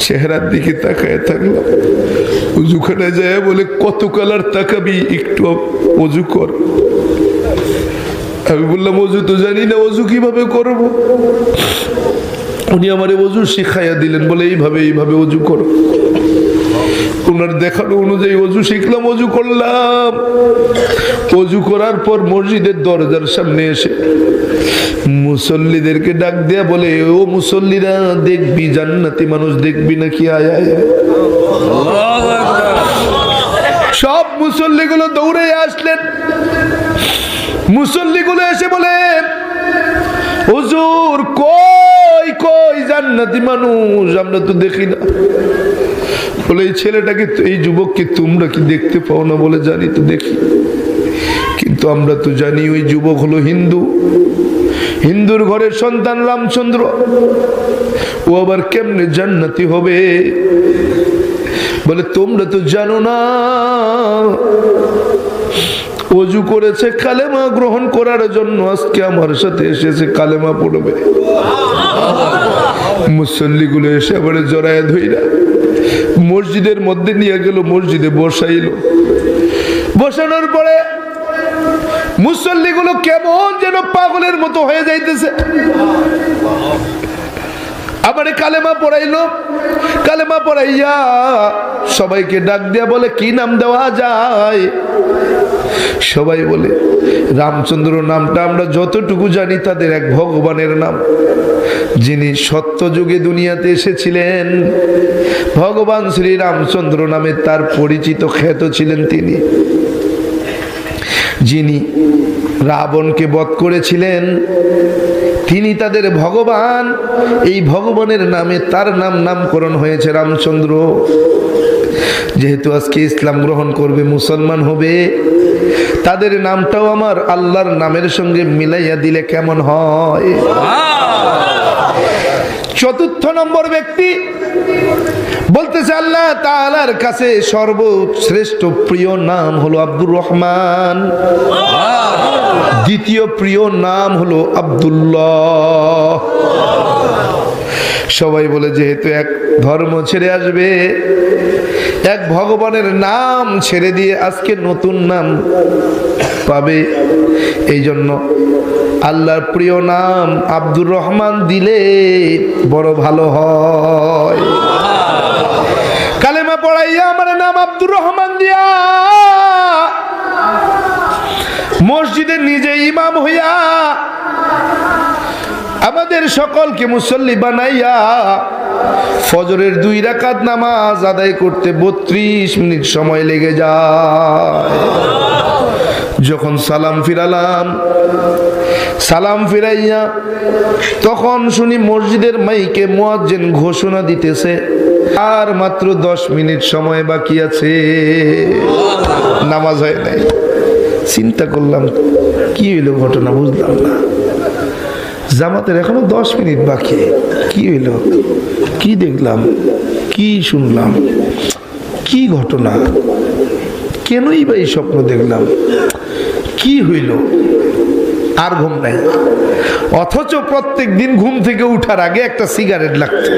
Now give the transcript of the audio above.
চেহারার দিকে তাকায় থাকলাম। উজুখানে যায় বলে, কত কালার তাকাবি, একটু অজু কর। আমি বললাম অজু তো জানি না অজু কীভাবে করব? উনি আমার অজু শিখাইয়া দিলেন, বলে, এইভাবে এইভাবে অজু করো। ওনার দেখানো অনুযায়ী অজু শিখলাম অজু করলাম। অজু করার পর মসজিদের দরজার সামনে এসে মুসল্লিদেরকে ডাক দেয়া বলে, ও মুসল্লিরা, দেখবি জান্নাতি মানুষ, দেখবি নাকি আয় আয়। সব মুসল্লিগুলো দৌড়ে আসলেন। মুসল্লিগুলো এসে বলে, হুজুর, কই কই জান্নাতি মানুষ, আমরা তো দেখি না। বলে, এই ছেলেটাকে, এই যুবককে তোমরা কি দেখতে পাও না বলে জানি তো দেখি। কিন্তু আমরা তো জানি ওই যুবক হলো হিন্দু। হিন্দুর ঘরের সন্তান রামচন্দ্র। ও আবার কেমনে জান্নাতি হবে? বলে, তোমরা তো জানো না। অজু করেছে, কালেমা গ্রহণ করার জন্য আজকে আমার সাথে এসেছে, কালেমা পড়বে। মুসল্লিগুলো এসে আবার জড়ায় ধইরা মসজিদের মধ্যে নিয়ে গেল, মসজিদে বসাইল। বসানোর পরে মুসল্লিগুলো কেমন যেন পাগলের মতো হয়ে যাইতেছে। আবার কালেমা পড়াইলো। কালেমা পড়াইয়া সবাইকে ডাক দিয়া বলে, কি নাম দেওয়া যায়? সবাই বলে, রামচন্দ্র নামটা আমরা যতটুকু জানি তাদের এক ভগবানের নাম। যিনি সত্য যুগে দুনিয়াতে এসেছিলেন, ভগবান শ্রী রামচন্দ্র নামে তার পরিচিত খ্যাত ছিলেন তিনি। যিনি রাবণকে বধ করেছিলেন তিনি তাদের ভগবান। এই ভগবানের নামে তার নাম নামকরণ হয়েছে রামচন্দ্র। যেহেতু আজকে ইসলাম গ্রহণ করবে মুসলমান হবে তাদের নামটাও আমার আল্লাহর নামের সঙ্গে মিলাইয়া দিলে কেমন হয়? চতুর্থ নম্বর ব্যক্তি বলতেছে আল্লাহ তাআলার কাছে সর্বশ্রেষ্ঠ প্রিয় নাম হলো আব্দুর রহমান। দ্বিতীয় প্রিয় নাম হলো আব্দুল্লাহ। সবাই বলে, যেহেতু এক ধর্ম ছেড়ে আসবে, এক ভগবানের নাম ছেড়ে দিয়ে আজকে নতুন নাম পাবে এই জন্য আল্লাহর প্রিয় নাম আব্দুর রহমান দিলে বড় ভালো হয়। কালেমা পড়াইয়া আমার নাম আব্দুর রহমান দিয়া। মসজিদে নিজে ইমাম হইয়া আমাদের সকলকে মুসল্লি বানাইয়া ফজরের দুই রাকাত নামাজ আদায় করতে বত্রিশ মিনিট সময় লেগে যায়। যখন সালাম ফিরালাম, সালাম ফিরাইয়া তখন শুনি মসজিদের মাইকে মুয়াজ্জিন ঘোষণা দিতেছে আর মাত্র দশ মিনিট সময় বাকি আছে। নামাজ হয় নাই। চিন্তা করলাম, কি হইল ঘটনা বুঝলাম না। জামাতের এখনও দশ মিনিট বাকি। কি হইল? কি দেখলাম? কি শুনলাম? কি ঘটনা? কেনই বা এই স্বপ্ন দেখলাম? কি হইল? আর ঘুম নাই। অথচ প্রত্যেক দিন ঘুম থেকে উঠার আগে একটা সিগারেট লাগতো।